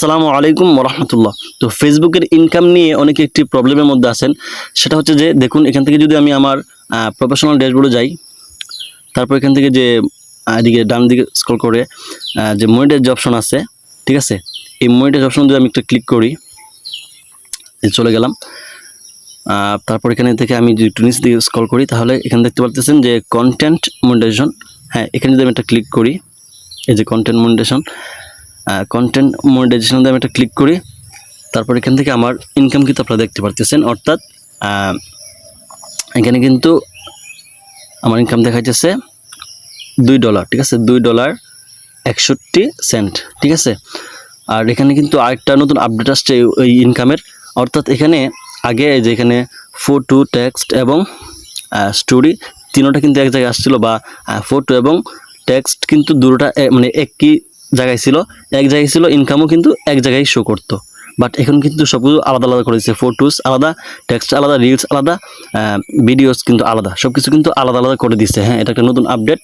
আসসালামু আলাইকুম রহমতুল্লাহ তো ফেসবুকের ইনকাম নিয়ে অনেকে একটি প্রবলেমের মধ্যে আছেন। সেটা হচ্ছে যে, দেখুন, এখান থেকে যদি আমি আমার প্রফেশনাল ড্যাশবোর্ডে যাই, তারপর এখান থেকে যে এদিকে ডান দিকে স্ক্রল করে যে মনিটাইজ অপশন আছে, ঠিক আছে? এই মনিটাইজ অপশন যদি আমি একটা ক্লিক করি চলে গেলাম। তারপর এখানে থেকে আমি যদি একটু দিকে স্ক্রল করি, তাহলে এখানে দেখতে পারতেছেন যে কন্টেন্ট মনিটাইজেশন হ্যাঁ এখানে যদি আমি একটা ক্লিক করি, এই যে কন্টেন্ট মনিটাইজেশন কন্টেন্ট মনিটাইজেশন আমি একটা ক্লিক করি। তারপর এখান থেকে আমার ইনকাম কিন্তু আপনারা দেখতে পারতেছেন। অর্থাৎ এখানে কিন্তু আমার ইনকাম দেখাইতেছে দুই ডলার ঠিক আছে? দুই ডলার একষট্টি সেন্ট ঠিক আছে? আর এখানে কিন্তু আরেকটা নতুন আপডেট আসছে এই- ইনকামের অর্থাৎ এখানে আগে যে এখানে ফটো টেক্সট এবং স্টোরি তিনোটা কিন্তু এক জায়গায় আসছিল বা ফটো এবং টেক্সট কিন্তু দুটোটা মানে একই জায়গায় ছিল, এক জায়গায় ছিল ইনকামও কিন্তু এক জায়গায় শো করতো। বাট এখন কিন্তু সবকিছু আলাদা আলাদা করেছে ফটোস আলাদা টেক্সট আলাদা রিলস আলাদা ভিডিওস কিন্তু আলাদা। সব কিছু কিন্তু আলাদা আলাদা করে দিচ্ছে হ্যাঁ এটা একটা নতুন আপডেট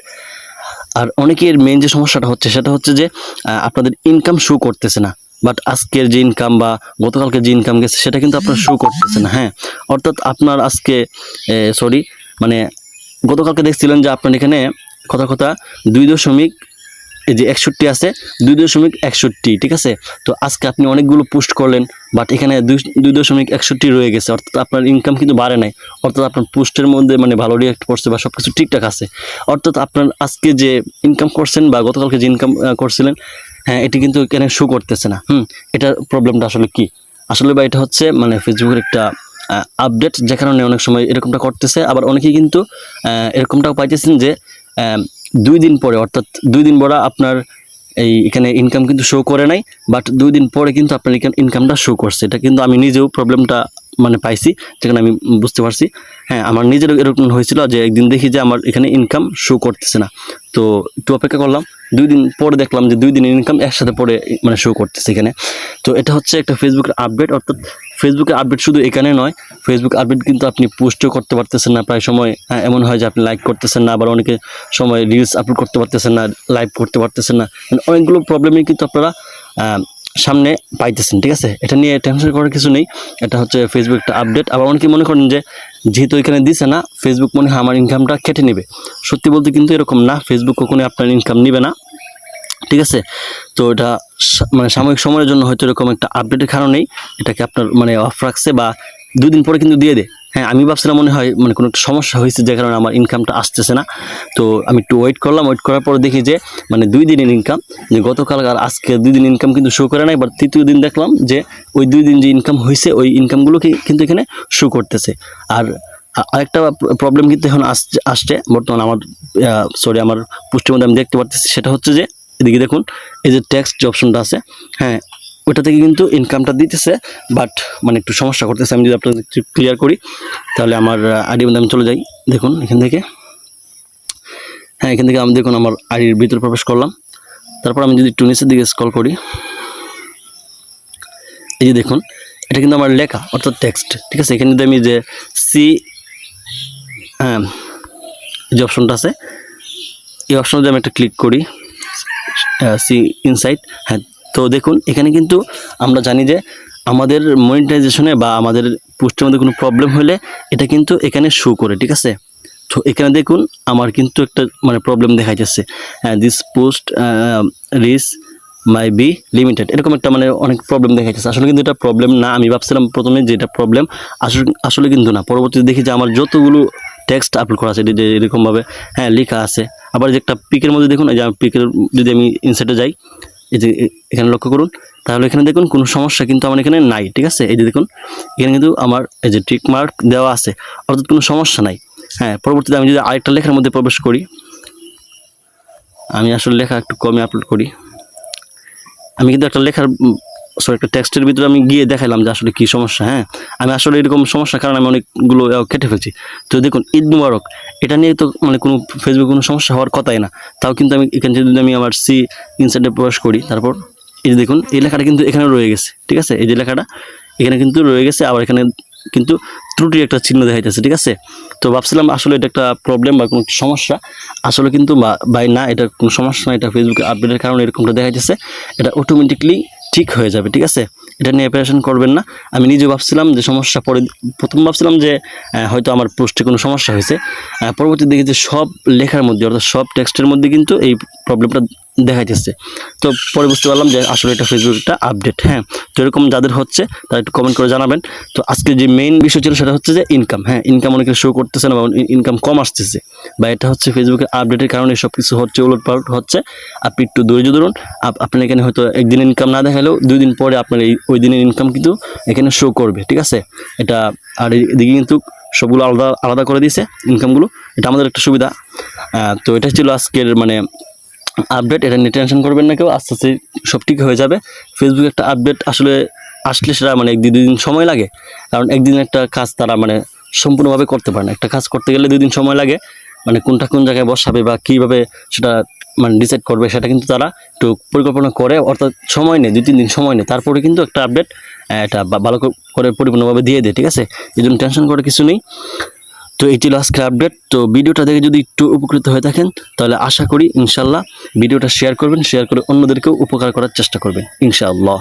আর অনেকের মেন যে সমস্যাটা হচ্ছে, সেটা হচ্ছে যে আপনাদের ইনকাম শো করতেছে না। বাট আজকের যে ইনকাম বা গতকালকে যে ইনকাম গেছে, সেটা কিন্তু আপনার শো করতেছে না। হ্যাঁ অর্থাৎ আপনার আজকে সরি মানে গতকালকে দেখছিলেন যে আপনার এখানে, কথা কথা, দুই দশমিক এই যে একষট্টি আছে, দুই দশমিক একষট্টি, ঠিক আছে? তো আজকে আপনি অনেকগুলো পোস্ট করলেন বাট এখানে দুই দশমিক একষট্টি রয়ে গেছে, অর্থাৎ আপনার ইনকাম কিন্তু বাড়ে নাই, অর্থাৎ আপনার পোস্টের মধ্যে মানে ভালো রিয়াক্ট করছে বা সব কিছু ঠিকঠাক আছে। অর্থাৎ আপনার আজকে যে ইনকাম করছেন বা গতকালকে যে ইনকাম করছিলেন হ্যাঁ এটি কিন্তু এখানে শো করতেছে না। হুম এটা প্রবলেমটা আসলে কি? আসলে বা এটা হচ্ছে মানে ফেসবুকের একটা আপডেট যে কারণে অনেক সময় এরকমটা করতেছে, আবার অনেকেই কিন্তু এরকমটাও পাইতেছেন যে দুই দিন পরে, অর্থাৎ দুই দিন পরে আপনার এই এখানে ইনকাম কিন্তু শো করে নাই বাট দুই দিন পরে কিন্তু আপনার এখানে ইনকামটা শো করছে। এটা কিন্তু আমি নিজেও প্রবলেমটা মানে পাইছি যেখানে আমি বুঝতে পারছি। হ্যাঁ আমার নিজেরও এরকম হয়েছিল যে একদিন দেখি যে আমার এখানে ইনকাম শো করতেছে না। তো একটু অপেক্ষা করলাম, দুই দিন পরে দেখলাম যে দুই দিনের ইনকাম একসাথে পরে মানে শো করতেছে এখানে। তো এটা হচ্ছে একটা ফেসবুকের আপডেট অর্থাৎ ফেসবুকের আপডেট শুধু এখানে নয় ফেসবুক আপডেট কিন্তু আপনি পোস্টও করতে পারতেছেন না প্রায় সময় হ্যাঁ, এমন হয় যে আপনি লাইক করতেছেন না আবার অনেকে সময় রিলস আপলোড করতে পারতেছেন না লাইভ করতে পারতেছেন না মানে অনেকগুলো প্রবলেমই কিন্তু আপনারা সামনে পাইতেছেন ঠিক আছে? এটা নিয়ে টেনশন করার কিছু নেই এটা হচ্ছে ফেসবুক একটা আপডেট আবার অনেকে মনে করেন যে যেহেতু এখানে দিছে না ফেসবুক মনে হয় আমার ইনকামটা কেটে নেবে। সত্যি বলতে কিন্তু এরকম না ফেসবুক কখনোই আপনার ইনকাম নেবে না। ঠিক আছে? তো এটা মানে সাময়িক সময়ের জন্য হয়তো এরকম একটা আপডেটের কারণেই এটাকে আপনার মানে অফ রাখছে বা দুই দিন পরে কিন্তু দিয়ে দেয় হ্যাঁ আমি ভাবছিলাম মনে হয় মানে কোনো একটা সমস্যা হয়েছে যে কারণে আমার ইনকামটা আসতেছে না। তো আমি একটু ওয়েট করলাম ওয়েট করার পরে দেখি যে মানে দুই দিনের ইনকাম যে গতকাল আর আজকে দুই দিন ইনকাম কিন্তু শো করে নাই বাট তৃতীয় দিন দেখলাম যে ওই দুই দিন যে ইনকাম হয়েছে, ওই ইনকামগুলো কিন্তু এখানে শো করতেছে। আর আরেকটা প্রবলেম কিন্তু এখন আসছে আসছে। বর্তমানে আমার সরি আমার পোস্টের মধ্যে আমি দেখতে পারতেছি, সেটা হচ্ছে যে এদিকে দেখুন, এই যে ট্যাক্স যে অপশনটা আছে হ্যাঁ ওটা থেকে কিন্তু ইনকামটা দিতেছে বাট মানে একটু সমস্যা করতেছে। আমি যদি আপনাদের একটু ক্লিয়ার করি, তাহলে আমার আইডির মধ্যে আমি চলে যাই। দেখুন, এখান থেকে হ্যাঁ এখান থেকে আমি দেখুন আমার আইডির ভিতরে প্রবেশ করলাম। তারপর আমি যদি একটু নিচের দিকে স্কল করি, এই যে দেখুন, এটা কিন্তু আমার লেখা, অর্থাৎ টেক্সট ঠিক আছে? এখানে যদি আমি যে সি হ্যাঁ যে অপশনটা আছে, এই অপশনে যদি আমি একটা ক্লিক করি সি ইনসাইট। হ্যাঁ তো দেখুন, এখানে কিন্তু আমরা জানি যে আমাদের মনিটাইজেশনে বা আমাদের পোস্টের মধ্যে কোনো প্রবলেম হলে এটা কিন্তু এখানে শো করে, ঠিক আছে? তো এখানে দেখুন, আমার কিন্তু একটা মানে প্রবলেম দেখা যাচ্ছে হ্যাঁ this post reach may be limited এরকম একটা মানে অনেক প্রবলেম দেখা যাচ্ছে আসলে কিন্তু এটা প্রবলেম না, আমি ভাবছিলাম প্রথমে যে এটা প্রবলেম আসলে আসলে কিন্তু না। পরবর্তীতে দেখি যে আমার যতগুলো টেক্সট আপলোড করা আছে এরকমভাবে হ্যাঁ লেখা আছে। আবার যে একটা পিকের মধ্যে দেখুন এই যে পিকের যদি আমি ইনসাইটে যাই, এই যে এখানে লক্ষ্য করুন, তাহলে এখানে দেখুন কোনো সমস্যা কিন্তু আমার এখানে নাই, ঠিক আছে? এই যে দেখুন, এখানে কিন্তু আমার এই যে টিক মার্ক দেওয়া আছে, অর্থাৎ কোনো সমস্যা নাই। হ্যাঁ পরবর্তীতে আমি যদি আরেকটা লেখার মধ্যে প্রবেশ করি, আমি আসলে লেখা একটু কমে আপলোড করি। আমি কিন্তু একটা লেখার সরি একটা টেক্সটের ভিতরে আমি গিয়ে দেখালাম যে আসলে কী সমস্যা হ্যাঁ? আমি আসলে এরকম সমস্যা কারণ আমি অনেকগুলো কেটে ফেলছি। তো দেখুন, ঈদ মুবারক, এটা নিয়ে তো মানে কোনো ফেসবুকে কোনো সমস্যা হওয়ার কথাই না। তাও কিন্তু আমি এখানে যদি আমি আমার সি ইনসাইডে প্রবেশ করি, তারপর এই যে দেখুন, এই লেখাটা কিন্তু এখানে রয়ে গেছে, ঠিক আছে? এই যে লেখাটা, এখানে কিন্তু রয়ে গেছে, আবার এখানে কিন্তু ত্রুটির একটা চিহ্ন দেখা যাচ্ছে ঠিক আছে? তো ভাবছিলাম আসলে এটা একটা প্রবলেম বা কোনো সমস্যা। আসলে কিন্তু বা- বাই না, এটা কোনো সমস্যা না, এটা ফেসবুকে আপডেটের কারণে এরকমটা দেখা যাচ্ছে এটা অটোমেটিকলি ঠিক হয়ে যাবে, ঠিক আছে? এটা নিয়ে অপারেশন করবেন না। আমি নিজে ভাবছিলাম যে সমস্যা পরে, প্রথম ভাবছিলাম যে হয়তো আমার পোস্টে কোনো সমস্যা হয়েছে। পরবর্তী দেখি যে সব লেখার মধ্যে, অর্থাৎ সব টেক্সটের মধ্যে কিন্তু এই প্রবলেমটা দেখাইতেছে। তো পরে বুঝতে পারলাম যে আসলে এটা ফেসবুক একটা আপডেট হ্যাঁ? তো এরকম যাদের হচ্ছে, তারা একটু কমেন্ট করে জানাবেন। তো আজকে যে মেইন বিষয় ছিল সেটা হচ্ছে যে ইনকাম হ্যাঁ? ইনকাম অনেকে শো করতেছে না বা ইনকাম কম আসতেছে। বা এটা হচ্ছে ফেসবুকের আপডেটের কারণে সব কিছু হচ্ছে উলট পালট হচ্ছে। আপনি একটু ধৈর্য ধরুন। আপ- আপনার এখানে হয়তো একদিন ইনকাম না দেখালেও দুই দিন পরে আপনার এই, ওই দিনের ইনকাম কিন্তু এখানে শো করবে, ঠিক আছে? এটা, আর এদিকে কিন্তু সবগুলো আলাদা আলাদা করে দিয়েছে ইনকামগুলো এটা আমাদের একটা সুবিধা। তো এটা ছিল আজকের মানে আপডেট এটা নিয়ে টেনশন করবেন না কেউ। আস্তে আস্তে সব ঠিক হয়ে যাবে। ফেসবুক একটা আপডেট আসলে আসলে সেটা মানে এক, দুই দিন সময় লাগে। কারণ একদিন একটা কাজ তারা মানে সম্পূর্ণভাবে করতে পারে না। একটা কাজ করতে গেলে দুই দিন সময় লাগে। মানে কোনটা কোন জায়গায় বসাবে বা কীভাবে সেটা মানে ডিসাইড করবে সেটা কিন্তু তারা একটু পরিকল্পনা করে, অর্থাৎ সময় নেই দুই, তিন দিন সময় নেই তারপরে কিন্তু একটা আপডেট এটা ভালো করে পরিপূর্ণভাবে দিয়ে দেয়, ঠিক আছে? এই জন্য টেনশন করার কিছু নেই। তো এই ছিল আজকের আপডেট তো ভিডিওটা দেখে যদি একটু উপকৃত হয়ে থাকেন, তাহলে আশা করি ইনশাল্লাহ ভিডিওটা শেয়ার করবেন শেয়ার করে অন্যদেরকেও উপকার করার চেষ্টা করবেন, ইনশাআল্লাহ।